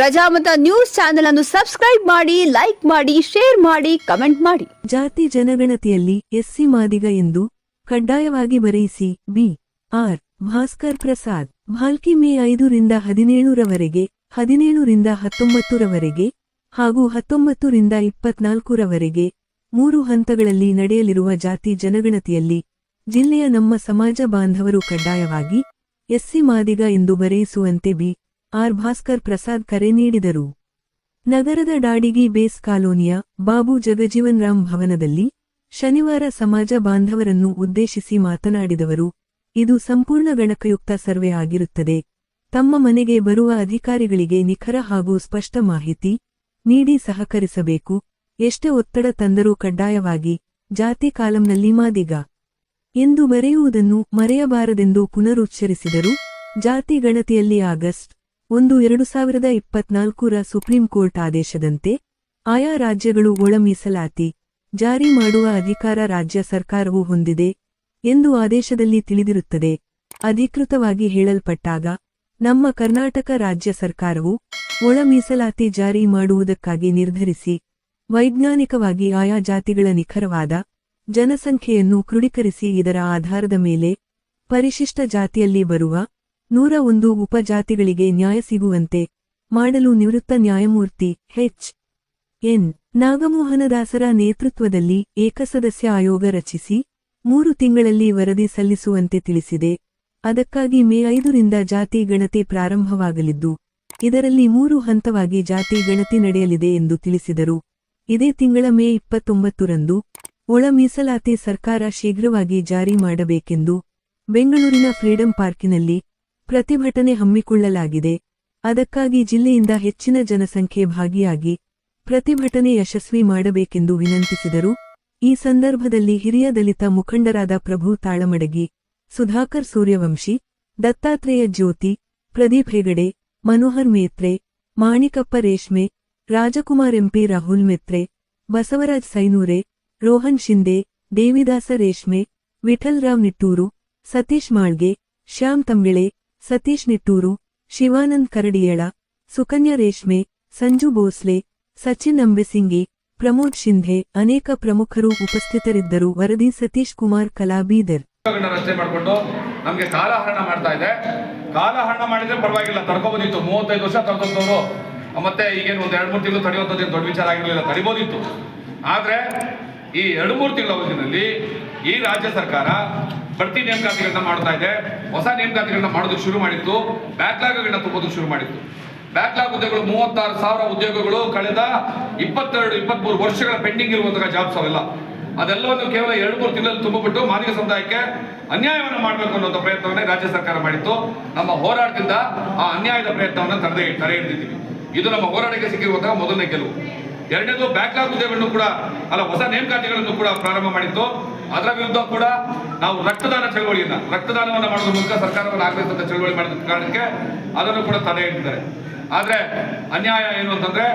Prajamata news channel ಅನ್ನು subscribe ಮಾಡಿ, like ಮಾಡಿ, ಶೇರ್ ಮಾಡಿ, ಕಮೆಂಟ್ ಮಾಡಿ. ಜಾತಿ ಜನಗಣತಿಯಲ್ಲಿ ಎಸ್ಸಿ ಮಾದಿಗ ಎಂದು ಕಡ್ಡಾಯವಾಗಿ ಬರೆಯಿಸಿ B. R. Bhaskar Prasad. Bhalki May ಐದರಿಂದ ಹದಿನೇಳರವರೆಗೆ, ಹದಿನೇಳರಿಂದ ಹತ್ತೊಂಬತ್ತರವರೆಗೆ ಹಾಗೂ ಹತ್ತೊಂಬತ್ತರಿಂದ ಇಪ್ಪತ್ನಾಲ್ಕರವರೆಗೆ ಮೂರು ಹಂತಗಳಲ್ಲಿ ನಡೆಯಲಿರುವ ಜಾತಿ ಜನಗಣತಿಯಲ್ಲಿ ಜಿಲ್ಲೆಯ ನಮ್ಮ ಸಮಾಜ ಬಾಂಧವರು ಕಡ್ಡಾಯವಾಗಿ ಎಸ್ಸಿ ಮಾದಿಗ ಎಂದು ಬರೆಯಿಸುವಂತೆ ಬಿ. ಆರ್ ಭಾಸ್ಕರ್ ಪ್ರಸಾದ್ ಕರೆ ನೀಡಿದರು. ನಗರದ ಡಾಡಿಗಿ ಬೇಸ್ ಕಾಲೋನಿಯ ಬಾಬು ಜಗಜೀವನ್ ರಾಮ್ ಭವನದಲ್ಲಿ ಶನಿವಾರ ಸಮಾಜ ಬಾಂಧವರನ್ನು ಉದ್ದೇಶಿಸಿ ಮಾತನಾಡಿದವರು, ಇದು ಸಂಪೂರ್ಣ ಗಣಕಯುಕ್ತ ಸರ್ವೆ ಆಗಿರುತ್ತದೆ. ತಮ್ಮ ಮನೆಗೆ ಬರುವ ಅಧಿಕಾರಿಗಳಿಗೆ ನಿಖರ ಹಾಗೂ ಸ್ಪಷ್ಟ ಮಾಹಿತಿ ನೀಡಿ ಸಹಕರಿಸಬೇಕು. ಎಷ್ಟೇ ಒತ್ತಡ ತಂದರೂ ಕಡ್ಡಾಯವಾಗಿ ಜಾತಿ ಕಾಲಂನಲ್ಲಿ ಮಾದಿಗ. ಎಂದು ಬರೆಯುವುದನ್ನು ಮರೆಯಬಾರದೆಂದು ಪುನರುಚ್ಚರಿಸಿದರು. ಜಾತಿ ಗಣತಿಯಲ್ಲಿ ಆಗಸ್ಟ್ ಒಂದು ಎರಡು ಸಾವಿರದ ಇಪ್ಪತ್ನಾಲ್ಕರ ಸುಪ್ರೀಂ ಕೋರ್ಟ್ ಆದೇಶದಂತೆ ಆಯಾ ರಾಜ್ಯಗಳು ಒಳ ಮೀಸಲಾತಿ ಜಾರಿ ಮಾಡುವ ಅಧಿಕಾರ ರಾಜ್ಯ ಸರ್ಕಾರವು ಹೊಂದಿದೆ ಎಂದು ಆದೇಶದಲ್ಲಿ ತಿಳಿದಿರುತ್ತದೆ. ಅಧಿಕೃತವಾಗಿ ಹೇಳಲ್ಪಟ್ಟಾಗ, ನಮ್ಮ ಕರ್ನಾಟಕ ರಾಜ್ಯ ಸರ್ಕಾರವು ಒಳ ಮೀಸಲಾತಿ ಜಾರಿ ಮಾಡುವುದಕ್ಕಾಗಿ ನಿರ್ಧರಿಸಿ, ವೈಜ್ಞಾನಿಕವಾಗಿ ಆಯಾ ಜಾತಿಗಳ ನಿಖರವಾದ ಜನಸಂಖ್ಯೆಯನ್ನು ಕ್ರೋಢೀಕರಿಸಿ, ಇದರ ಆಧಾರದ ಮೇಲೆ ಪರಿಶಿಷ್ಟ ಜಾತಿಯಲ್ಲಿ ಬರುವ ನೂರ ಒಂದು ಉಪಜಾತಿಗಳಿಗೆ ನ್ಯಾಯ ಸಿಗುವಂತೆ ಮಾಡಲು ನಿವೃತ್ತ ನ್ಯಾಯಮೂರ್ತಿ ಎಚ್. ಎನ್. ನಾಗಮೋಹನದಾಸರ ನೇತೃತ್ವದಲ್ಲಿ ಏಕಸದಸ್ಯ ಆಯೋಗ ರಚಿಸಿ ಮೂರು ತಿಂಗಳಲ್ಲಿ ವರದಿ ಸಲ್ಲಿಸುವಂತೆ ತಿಳಿಸಿದೆ. ಅದಕ್ಕಾಗಿ ಮೇ ಐದರಿಂದ ಜಾತಿ ಗಣತಿ ಪ್ರಾರಂಭವಾಗಲಿದ್ದು, ಇದರಲ್ಲಿ ಮೂರು ಹಂತವಾಗಿ ಜಾತಿ ಗಣತಿ ನಡೆಯಲಿದೆ ಎಂದು ತಿಳಿಸಿದರು. ಇದೇ ತಿಂಗಳ ಮೇ ಇಪ್ಪತ್ತೊಂಬತ್ತರಂದು ಒಳ ಮೀಸಲಾತಿ ಸರ್ಕಾರ ಶೀಘ್ರವಾಗಿ ಜಾರಿ ಮಾಡಬೇಕೆಂದು ಬೆಂಗಳೂರಿನ ಫ್ರೀಡಂ ಪಾರ್ಕಿನಲ್ಲಿ ಪ್ರತಿಭಟನೆ ಹಮ್ಮಿಕೊಳ್ಳಲಾಗಿದೆ. ಅದಕ್ಕಾಗಿ ಜಿಲ್ಲೆಯಿಂದ ಹೆಚ್ಚಿನ ಜನಸಂಖ್ಯೆ ಭಾಗಿಯಾಗಿ ಪ್ರತಿಭಟನೆ ಯಶಸ್ವಿ ಮಾಡಬೇಕೆಂದು ವಿನಂತಿಸಿದರು. ಈ ಸಂದರ್ಭದಲ್ಲಿ ಹಿರಿಯ ದಲಿತ ಮುಖಂಡರಾದ ಪ್ರಭು ತಾಳಮಡಗಿ, ಸುಧಾಕರ್ ಸೂರ್ಯವಂಶಿ, ದತ್ತಾತ್ರೇಯ ಜ್ಯೋತಿ, ಪ್ರದೀಪ್ ಹೆಗಡೆ, ಮನೋಹರ್ ಮೇತ್ರೆ, ಮಾಣಿಕಪ್ಪ ರೇಷ್ಮೆ, ರಾಜಕುಮಾರ್ ಎಂಪಿ ರಾಹುಲ್ ಮೆತ್ರೆ, ಬಸವರಾಜ್ ಸೈನೂರೆ, ರೋಹನ್ ಶಿಂದೆ, ದೇವಿದಾಸ ರೇಷ್ಮೆ ವಿಠಲ್ ರಾವ್ ನಿಟ್ಟೂರು, ಸತೀಶ್ ಮಾಳ್ಗೆ, ಶ್ಯಾಮ್ ತಂಬಿಳೆ ಸತೀಶ್ ನಿಟ್ಟೂರು, ಶಿವಾನಂದ್ ಕರಡಿಯಳ, ಸುಕನ್ಯಾ ರೇಷ್ಮೆ, ಸಂಜು ಭೋಸ್ಲೆ, ಸಚಿನ್ ಅಂಬೆಸಿಂಗಿ, ಪ್ರಮೋದ್ ಶಿಂಧೆ ಅನೇಕ ಪ್ರಮುಖರು ಉಪಸ್ಥಿತರಿದ್ದರು. ವರದಿ ಸತೀಶ್ ಕುಮಾರ್, ಕಲಾಬೀದರ್. ರಸ್ತೆ ಮಾಡಿಕೊಂಡು ನಮಗೆ ಕಾಲಹರಣ ಮಾಡ್ತಾ ಇದೆ. ಕಾಲಹರಣ ಮಾಡಿದ್ರೆ ಪರವಾಗಿಲ್ಲ, ತಡ್ಕೋಬೋದಿತ್ತು. ಮೂವತ್ತೈದು ವರ್ಷ ತಡ್ಕೊಂತವ್ರು. ಮತ್ತೆ ಈಗೇನು ಒಂದು ಎರಡು ಮೂರು ತಿಂಗಳು ತಡೆಯುವಂತದ್ದು ದೊಡ್ಡ ವಿಚಾರ ಆಗಿರಲಿಲ್ಲ, ತಡಿಬೋದಿತ್ತು. ಆದ್ರೆ ಈ ಎರಡು ಮೂರು ತಿಂಗಳ ಅವಧಿನಲ್ಲಿ ಈ ರಾಜ್ಯ ಸರ್ಕಾರ ಬಡ್ತಿ ನೇಮಕಾತಿಗಳನ್ನ ಮಾಡ್ತಾ ಇದೆ. ಹೊಸ ನೇಮಕಾತಿಗಳನ್ನ ಮಾಡೋದಕ್ಕೆ ಶುರು ಮಾಡಿತ್ತು. ಬ್ಯಾಕ್ಲಾಗ್ಗಳನ್ನ ತುಂಬೋದಕ್ಕೆ ಶುರು ಮಾಡಿತ್ತು. ಬ್ಯಾಕ್ಲಾಗ್ ಹುದ್ದೆಗಳು ಮೂವತ್ತಾರು ಸಾವಿರ ಉದ್ಯೋಗಗಳು ಕಳೆದ ಇಪ್ಪತ್ತೆರಡು, ಇಪ್ಪತ್ಮೂರು ವರ್ಷಗಳ ಪೆಂಡಿಂಗ್ ಇರುವಂತಹ ಜಾಬ್ಸ್ ಅವೆಲ್ಲ. ಅದೆಲ್ಲವನ್ನು ಕೇವಲ ಎರಡು, ಮೂರು ತಿಂಗಳಲ್ಲಿ ತುಂಬಿಬಿಟ್ಟು ಮಾದಿಗ ಸಮುದಾಯಕ್ಕೆ ಅನ್ಯಾಯವನ್ನು ಮಾಡಬೇಕು ಅನ್ನೋ ಪ್ರಯತ್ನವನ್ನೇ ರಾಜ್ಯ ಸರ್ಕಾರ ಮಾಡಿತ್ತು. ನಮ್ಮ ಹೋರಾಟದಿಂದ ಆ ಅನ್ಯಾಯದ ಪ್ರಯತ್ನವನ್ನು ತಡೆ ತಡೆ ಹಿಡಿದಿದ್ದೀವಿ. ಇದು ನಮ್ಮ ಹೋರಾಟಕ್ಕೆ ಸಿಕ್ಕಿರುವಂತಹ ಮೊದಲನೇ ಗೆಲುವು. ಎರಡನೇದು ಬ್ಯಾಕ್ಲಾಗ್ ಹುದ್ದೆಗಳನ್ನು ಕೂಡ, ಅಲ್ಲ ಹೊಸ ನೇಮಕಾತಿಗಳನ್ನು ಕೂಡ ಪ್ರಾರಂಭ ಮಾಡಿತ್ತು. ಅದರ ವಿರುದ್ಧ ಕೂಡ ನಾವು ರಕ್ತದಾನ ಚಳವಳಿಯನ್ನ, ರಕ್ತದಾನವನ್ನು ಮಾಡುವ ಮೂಲಕ ಸರ್ಕಾರವನ್ನು ಆಗಬೇಕಂತ ಚಳವಳಿ ಮಾಡಿದ ಕಾರಣಕ್ಕೆ ಅದನ್ನು ಕೂಡ ತಡೆ ಇಟ್ಟಿದ್ದಾರೆ. ಆದ್ರೆ ಅನ್ಯಾಯ ಏನು ಅಂತಂದ್ರೆ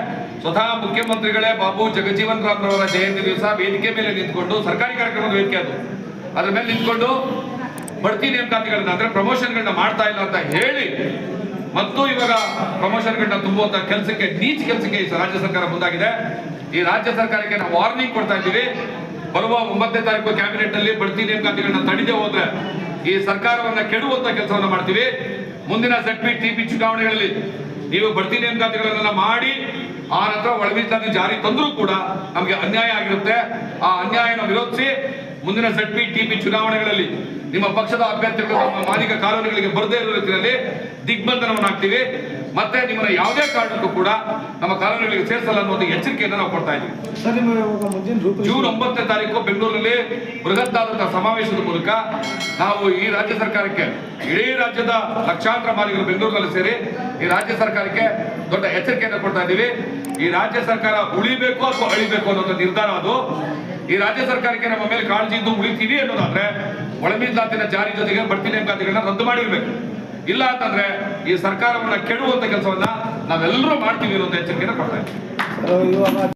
ಸ್ವತಃ ಮುಖ್ಯಮಂತ್ರಿಗಳೇ ಬಾಬು ಜಗಜೀವನ್ ರಾಮ್ ರವರ ಜಯಂತಿ ದಿವಸ ವೇದಿಕೆ ಮೇಲೆ ನಿಂತ್ಕೊಂಡು, ಸರ್ಕಾರಿ ಕಾರ್ಯಕ್ರಮದ ವೇದಿಕೆ ಅದು. ಅದ್ರ ಮೇಲೆ ನಿಂತ್ಕೊಂಡು ಬಡ್ತಿ ನೇಮಕಾತಿಗಳನ್ನ, ಅಂದ್ರೆ ಪ್ರಮೋಷನ್ಗಳನ್ನ ಮಾಡ್ತಾ ಇಲ್ಲ ಅಂತ ಹೇಳಿ ಮತ್ತು ಇವಾಗ ಪ್ರಮೋಷನ್ಗಳನ್ನ ತುಂಬುವಂತ ಕೆಲಸಕ್ಕೆ, ನೀಚ ಕೆಲಸಕ್ಕೆ ರಾಜ್ಯ ಸರ್ಕಾರ ಮುಂದಾಗಿದೆ. ಈ ರಾಜ್ಯ ಸರ್ಕಾರಕ್ಕೆ ನಾವು ವಾರ್ನಿಂಗ್ ಕೊಡ್ತಾ ಇದ್ದೀವಿ. ಬರುವ ಒಂಬತ್ತನೇ ತಾರೀಕು ಕ್ಯಾಬಿನೆಟ್ನಲ್ಲಿ ಬಡ್ತಿ ನೇಮಕಾತಿಗಳನ್ನ ತಡೆದೇ ಹೋದ್ರೆ ಈ ಸರ್ಕಾರವನ್ನ ಕೆಡುವಂತ ಕೆಲಸವನ್ನ ಮಾಡ್ತೀವಿ. ಮುಂದಿನ ಜಡ್ಪಿ ಟಿಪಿ ಚುನಾವಣೆಗಳಲ್ಲಿ ನೀವು ಬಡ್ತಿ ನೇಮಕಾತಿಗಳನ್ನ ಮಾಡಿ, ಆ ನಂತರ ಒಳಮೀಸಲಾತಿ ಜಾರಿ ತಂದರೂ ಕೂಡ ನಮಗೆ ಅನ್ಯಾಯ ಆಗಿರುತ್ತೆ. ಆ ಅನ್ಯಾಯನ ವಿರೋಧಿಸಿ ಮುಂದಿನ ಜಡ್ಪಿ ಟಿಪಿ ಚುನಾವಣೆಗಳಲ್ಲಿ ನಿಮ್ಮ ಪಕ್ಷದ ಅಭ್ಯರ್ಥಿಗಳು ನಮ್ಮ ಮಾಲೀಕ ಕಾನೂನುಗಳಿಗೆ ಬರದೇ ಇರುವ ರೀತಿಯಲ್ಲಿ ದಿಗ್ಬಂಧನವನ್ನು ಹಾಕ್ತೀವಿ ಮತ್ತೆ ನಿಮ್ಮನ್ನ ಯಾವುದೇ ಕಾರಣಕ್ಕೂ ಕೂಡ ನಮ್ಮ ಕಾನೂನುಗಳಿಗೆ ಸೇರಿಸಲ್ಲ ಅನ್ನೋ ಎಚ್ಚರಿಕೆಯನ್ನು ನಾವು ಕೊಡ್ತಾ ಇದ್ದೀವಿ. ಜೂನ್ ಒಂಬತ್ತನೇ ತಾರೀಕು ಬೆಂಗಳೂರಿನಲ್ಲಿ ಬೃಹತ್ತಾದಂತಹ ಸಮಾವೇಶದ ಮೂಲಕ ನಾವು ಈ ರಾಜ್ಯ ಸರ್ಕಾರಕ್ಕೆ ಇಡೀ ರಾಜ್ಯದ ಲಕ್ಷಾಂತರ ಮಾಲೀಕರು ಬೆಂಗಳೂರಿನಲ್ಲಿ ಸೇರಿ ಈ ರಾಜ್ಯ ಸರ್ಕಾರಕ್ಕೆ ದೊಡ್ಡ ಎಚ್ಚರಿಕೆಯನ್ನು ಕೊಡ್ತಾ ಇದ್ದೀವಿ. ಈ ರಾಜ್ಯ ಸರ್ಕಾರ ಉಳಿಬೇಕು ಅಥವಾ ಅಳಿಬೇಕು ಅನ್ನೋದು ನಿರ್ಧಾರ ಅದು. ಈ ರಾಜ್ಯ ಸರ್ಕಾರಕ್ಕೆ ನಮ್ಮ ಮೇಲೆ ಕಾಳಜಿ ಇದ್ದು ಉಳಿತೀವಿ ಅನ್ನೋದಾದ್ರೆ ಒಳ ಜಾತಿನ ಜಾರಿ ಜೊತೆಗೆ ಬಡ್ತಿ ನೇಮಕಾತಿಗಳನ್ನ ರದ್ದು ಮಾಡಿರ್ಬೇಕು. ಇಲ್ಲ ಅಂತಂದ್ರೆ ಈ ಸರ್ಕಾರವನ್ನ ಕೆಡುವಂತ ಕೆಲಸವನ್ನ ನಾವೆಲ್ಲರೂ ಮಾಡ್ತೀವಿ ಅನ್ನೋ ಎಚ್ಚರಿಕೆಯನ್ನು ಕೊಡ್ತಾ ಇದ್ದೀವಿ.